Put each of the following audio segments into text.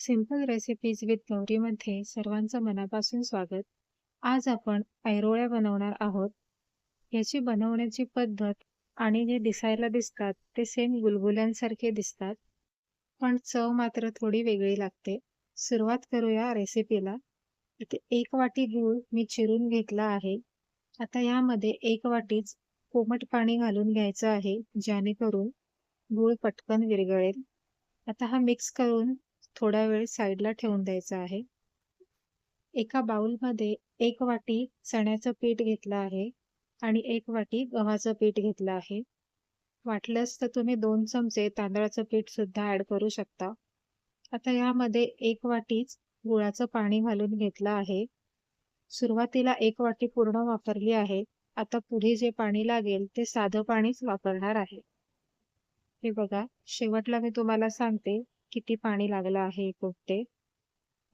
Simple recipes with गौरीमध्ये सर्वांचं मनापासून स्वागत. आज आपण ऐरोळ्या बनवणार आहोत. याची बनवण्याची पद्धत आणि जे दिसायला दिसतात ते सेम गुलगुल्यांसारखे दिसतात, पण चव मात्र थोडी वेगळी लागते. सुरुवात करूया रेसिपीला. इथे एक वाटी गूळ मी चिरून घेतला आहे. आता यामध्ये एक वाटीच कोमट पाणी घालून घ्यायचं आहे, जेणेकरून गूळ पटकन विरघळेल. आता हा मिक्स करून थोडा वेळ साईडला ठेवून द्यायचा आहे. एका बाउलमध्ये एक वाटी चण्याचं पीठ घेतलं आहे आणि एक वाटी गव्हाचं पीठ घेतलं आहे. वाटल्यास तर तुम्ही दोन चमचे तांदळाचं पीठ सुद्धा ऍड करू शकता. आता यामध्ये एक वाटीच गुळाचं पाणी घालून घेतलं आहे. सुरुवातीला एक वाटी पूर्ण वापरली आहे. आता पुढे जे पाणी लागेल ते साधं पाणीच वापरणार आहे. हे बघा, शेवटला मी तुम्हाला सांगते किती पाणी लागलं आहे एकूण ते.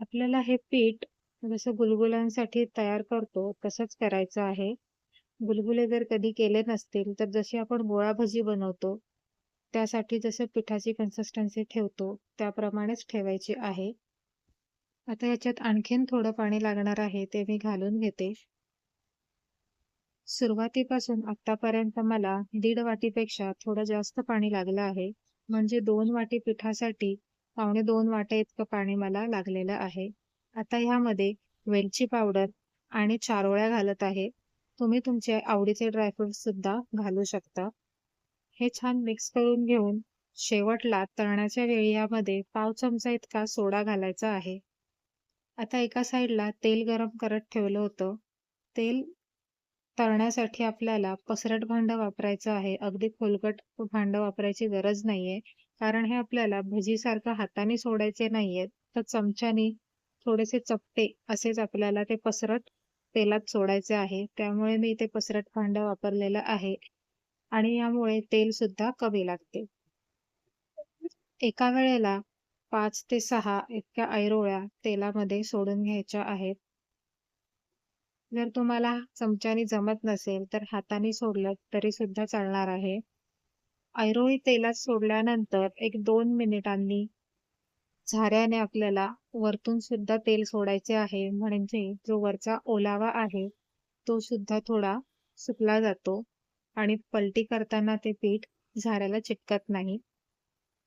आपल्याला हे पीठ जसं गुलगुल्यांसाठी तयार करतो तसंच करायचं आहे. गुलगुले जर कधी केले नसतील तर जशी आपण गोळा भजी बनवतो त्यासाठी जसं पिठाची कन्सिस्टन्सी ठेवतो त्याप्रमाणेच ठेवायची आहे. आता याच्यात आणखीन थोडं पाणी लागणार आहे ते मी घालून घेते. सुरुवातीपासून आतापर्यंत मला दीड वाटीपेक्षा थोडं जास्त पाणी लागलं आहे. म्हणजे दोन वाटी पिठासाठी पावणे दोन वाट्या इतकं पाणी मला लागलेलं आहे. आता ह्यामध्ये वेलची पावडर आणि चारोळ्या घालत आहे. तुम्ही तुमचे आवडीचे ड्रायफ्रुट्स सुद्धा घालू शकता. हे छान मिक्स करून घेऊन शेवटला तळण्याच्या वेळी यामध्ये पाव चमचा इतका सोडा घालायचा आहे. आता एका साईडला तेल गरम करत ठेवलं होतं. तेल तळण्यासाठी आपल्याला पसरट भांडं वापरायचं आहे. अगदी खोलकट भांडं वापरायची गरज नाहीये. कारण हे आपल्याला भजीसारखं हाताने सोडायचे नाहीयेत, तर चमच्याने थोडेसे चपटे असेच आपल्याला ते पसरट तेलात सोडायचे आहे. त्यामुळे मी इथे पसरट भांडं वापरलेलं आहे आणि यामुळे तेल सुद्धा कमी लागते. एका वेळेला पाच ते सहा इतक्या ऐरोळ्या तेलामध्ये सोडून घ्यायच्या आहेत. जर तुम्हाला चमच्याने जमत नसेल तर हाताने सोडलं तरी सुद्धा चालणार आहे. ऐरोळी तेलात सोडल्यानंतर एक दोन मिनिटांनी झाऱ्याने आपल्याला वरतून सुद्धा तेल सोडायचे आहे. म्हणजे जो वरचा ओलावा आहे तो सुद्धा थोडा सुकला जातो आणि पलटी करताना ते पीठ झाऱ्याला चिटकत नाही.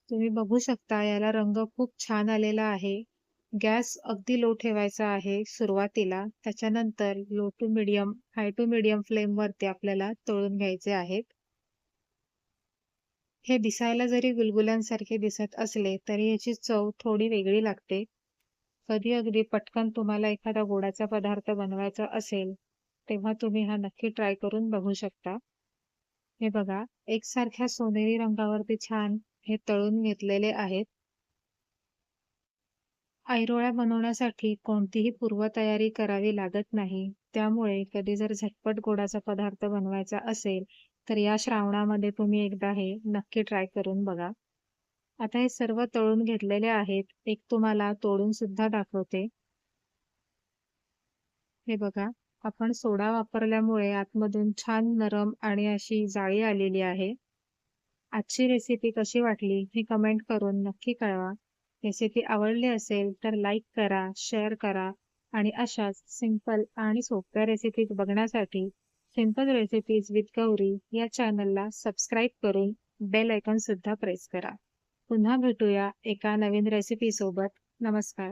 तुम्ही बघू शकता याला रंग खूप छान आलेला आहे. गॅस अगदी लो ठेवायचा आहे सुरुवातीला. त्याच्यानंतर low to medium, high to medium फ्लेमवरती आपल्याला तळून घ्यायचे आहेत. हे दिसायला जरी गुलगुल्यांसारखे दिसत असले तरी याची चव थोडी वेगळी लागते. कधी अगदी पटकन तुम्हाला एखादा गोडाचा पदार्थ बनवायचा असेल तेव्हा तुम्ही हा नक्की ट्राय करून बघू शकता. हे बघा, एकसारख्या सोनेरी रंगावरती छान हे तळून घेतलेले आहेत. ऐरोळ्या बनवण्यासाठी कोणतीही पूर्वतयारी करावी लागत नाही. त्यामुळे कधी जर झटपट गोडाचा पदार्थ बनवायचा असेल तर या श्रावणामध्ये तुम्ही एकदा हे नक्की ट्राय करून बघा. आता हे सर्व तळून घेतलेले आहेत. एक तुम्हाला तोडून सुद्धा दाखवते. हे बघा, आपण सोडा वापरल्यामुळे आतमधून छान नरम आणि अशी जाळी आलेली आहे. आजची रेसिपी कशी वाटली हे कमेंट करून नक्की कळवा. रेसिपी आवडली असेल तर लाईक करा, शेअर करा आणि अशाच सिंपल आणि सोप्या रेसिपीज बघण्यासाठी सिंपल रेसिपीज विथ गौरी या चॅनलला सबस्क्राईब करून बेल आयकॉन सुद्धा प्रेस करा. पुन्हा भेटूया एका नवीन रेसिपी सोबत. नमस्कार.